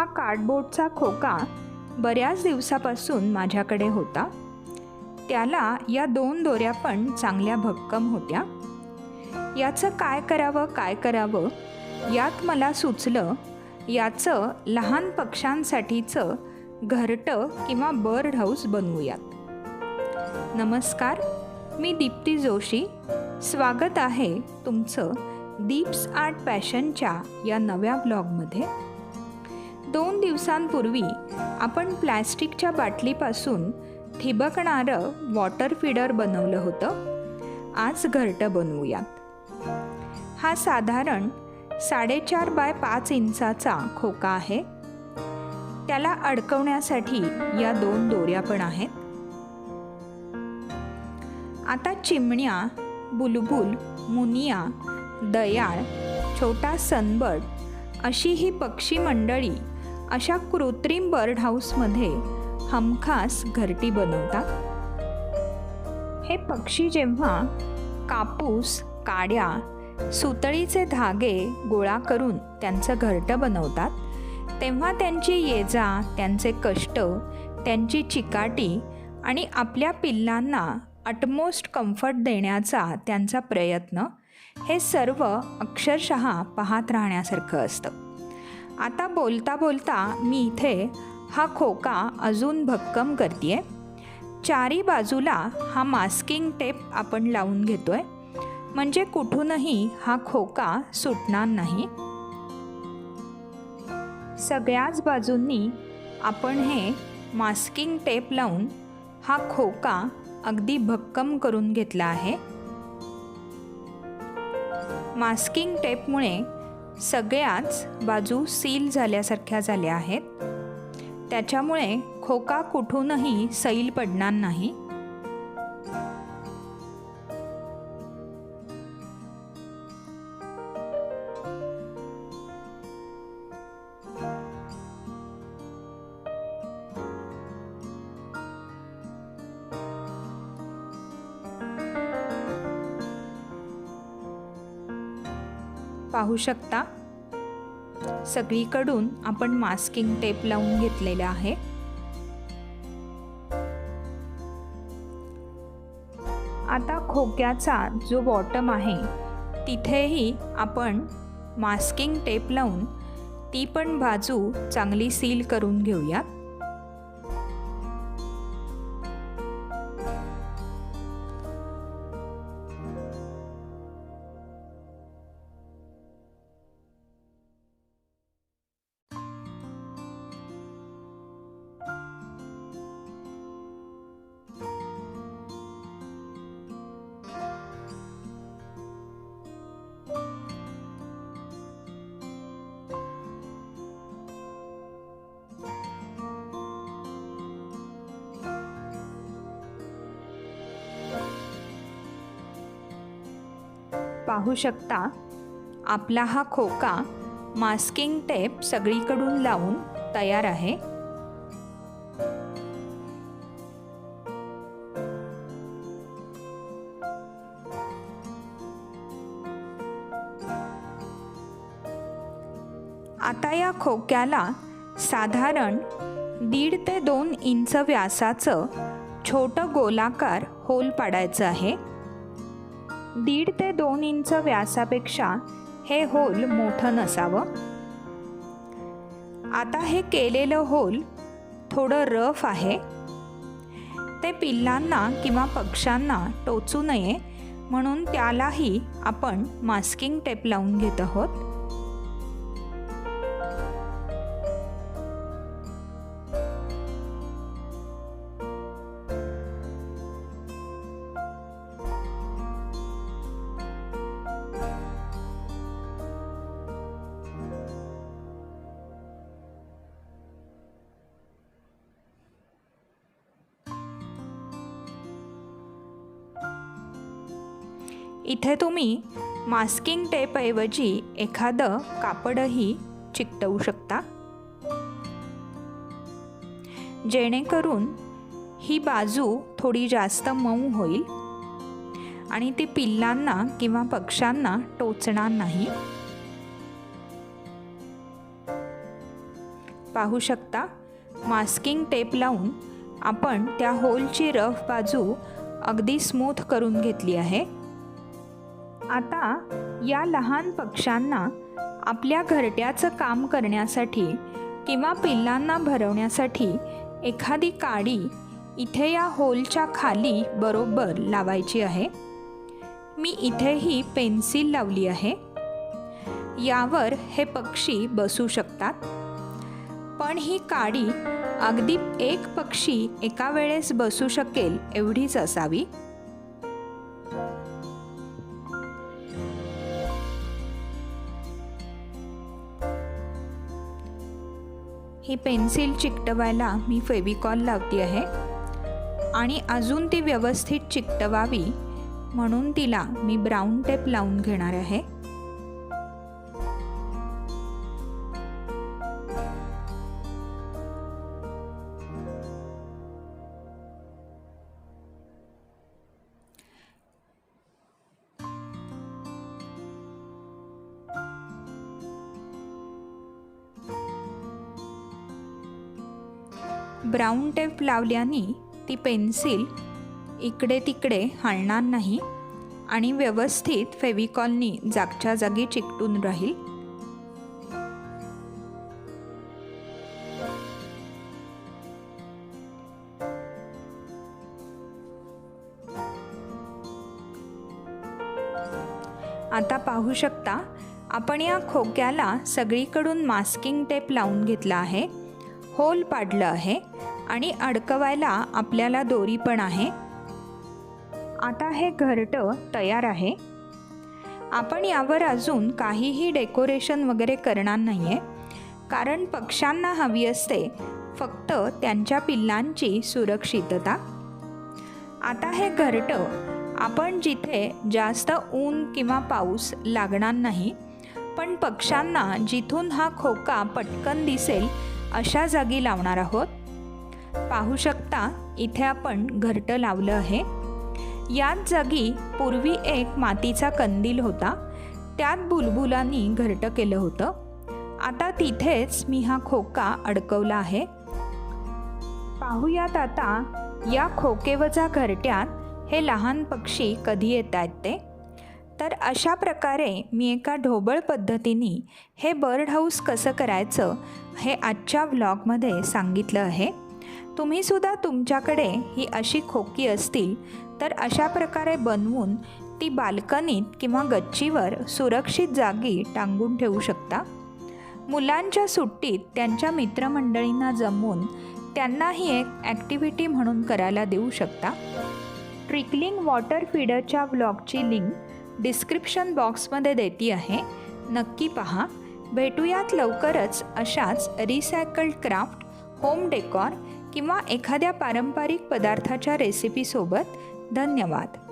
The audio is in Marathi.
हा कार्डबोर्डचा खोका बऱ्याच दिवसापासून माझ्याकडे होता. त्याला या दोन दोऱ्या पण चांगल्या भक्कम होत्या. याचं काय करावं काय करावं यात मला सुचलं याचं लहान पक्ष्यांसाठीचं घरटं किंवा बर्ड हाऊस बनवूयात. नमस्कार मी दीप्ती जोशी. स्वागत आहे तुमचं दीप्स आर्ट पॅशनच्या या नव्या ब्लॉगमध्ये दोन दिवसांपूर्वी आपण प्लॅस्टिकच्या बाटलीपासून ठिबकणारं वॉटर फीडर बनवलं होतं. आज घरटं बनवूयात. हा साधारण साडेचार बाय पाच इंचाचा खोका आहे. त्याला अडकवण्यासाठी या दोन दोऱ्या पण आहेत. आता चिमण्या बुलबुल मुनिया दयाळ छोटा सनबर्ड अशी ही पक्षी मंडळी अशा कृत्रिम बर्ड हाऊसमध्ये हमखास घरटी बनवतात. हे पक्षी जेव्हा कापूस काड्या सुतळीचे धागे गोळा करून त्यांचं घरटं बनवतात तेव्हा त्यांची येजा त्यांचे कष्ट त्यांची चिकाटी आणि आपल्या पिल्लांना अटमोस्ट कम्फर्ट देण्याचा त्यांचा प्रयत्न हे सर्व अक्षरशः पाहत राहण्यासारखं असतं. आता बोलता बोलता मी इथे हा खोका अजून भक्कम करते चारी बाजूला हा मास्किंग टेप आपण लावून घेतो आहे म्हणजे कुठूनही हा खोका सुटणार नाही. सगळ्याच बाजूंनी आपण हे मास्किंग टेप लावून हा खोका अगदी भक्कम करून घेतला आहे. मास्किंग टेपमुळे सगळ्याच बाजू सील झाल्यासारख्या झाल्या आहेत. त्याच्यामुळे खोका कुठूनही सैल पडणार नाही. पाहू शकता. सगळीकडून आपण मास्किंग टेप लावून घेतलेला आहे. आता खोक्याचा जो बॉटम आहे तिथेही आपण मास्किंग टेप लावून ती पण बाजू चांगली सील करून घेऊयात. पाहू शकता आपला हा खोका मास्किंग टेप सगळीकडून लावून तयार आहे. आता या खोक्याला साधारण दीड ते दोन इंच व्यासाचं छोटं गोलाकार होल पाडायचं आहे. दीड ते दोन इंच व्यासापेक्षा हे होल मोठं नसावं. आता हे केलेलं होल थोडं रफ आहे. ते पिल्लांना किंवा पक्ष्यांना टोचू नये म्हणून त्यालाही आपण मास्किंग टेप लावून घेत आहोत. इथे तुम्ही मास्किंग टेपऐवजी एखादं कापडही चिकटवू शकता. जेणेकरून ही बाजू थोडी जास्त मऊ होईल आणि ती पिल्लांना किंवा पक्ष्यांना टोचणार नाही. पाहू शकता मास्किंग टेप लावून आपण त्या होलची रफ बाजू अगदी स्मूथ करून घेतली आहे. आता या लहान पक्ष्यांना आपल्या घरट्याचं काम करण्यासाठी किंवा पिल्लांना भरवण्यासाठी एखादी काडी इथे या होलच्या खाली बरोबर लावायची आहे. मी इथेही पेन्सिल लावली आहे. यावर हे पक्षी बसू शकतात. पण ही काडी अगदी एक पक्षी एका वेळेस बसू शकेल एवढीच असावी. ही पेन्सिल चिकटवायला मी फेविकॉल लावते आहे. आणि अजून ती व्यवस्थित चिकटवावी म्हणून तिला मी ब्राऊन टेप लावून घेणार आहे. ब्राऊन टेप लावल्याने ती पेन्सिल इकडे तिकडे हलणार नाही आणि व्यवस्थित फेविकॉलनी जागच्या जागी चिकटून राहील. आता पाहू शकता आपण या खोक्याला सगळीकडून मास्किंग टेप लावून घेतला आहे. होल पाडलं आहे आणि अडकवायला आपल्याला दोरी पण आहे. आता हे घरटं तयार आहे. आपण यावर अजून काहीही डेकोरेशन वगैरे करणार नाही आहे कारण पक्ष्यांना हवी असते फक्त त्यांच्या पिल्लांची सुरक्षितता. आता हे घरटं आपण जिथे जास्त ऊन किंवा पाऊस लागणार नाही पण पक्ष्यांना जिथून हा खोका पटकन दिसेल अशा जागी लावणार आहोत. पाहू शकता इथे आपण घरटं लावलं आहे. याच जागी पूर्वी एक मातीचा कंदील होता. त्यात बुलबुलांनी घरटं केलं होतं. आता तिथेच मी हा खोका अडकवला आहे. पाहूयात आता या खोकेवजा घरट्यात हे लहान पक्षी कधी येत आहेत ते? तर अशा प्रकारे मी एका ढोबळ पद्धतीने हे बर्ड हाऊस कसं करायचं हे आजच्या व्लॉगमध्ये सांगितलं आहे. तुम्हीसुद्धा तुमच्याकडे ही अशी खोकी असतील तर अशा प्रकारे बनवून ती बाल्कनीत किंवा गच्चीवर सुरक्षित जागी टांगून ठेवू शकता. मुलांच्या सुट्टीत त्यांच्या मित्रमंडळींना जमवून त्यांनाही एक ॲक्टिव्हिटी म्हणून करायला देऊ शकता. ट्रिकलिंग वॉटर फीडरच्या व्लॉगची लिंक डिस्क्रिप्शन बॉक्समध्ये देती आहे. नक्की पहा. भेटूयात लवकरच अशाच रिसायकल्ड क्राफ्ट होम डेकॉर किंवा एखाद्या पारंपरिक पदार्थाच्या रेसिपीसोबत धन्यवाद.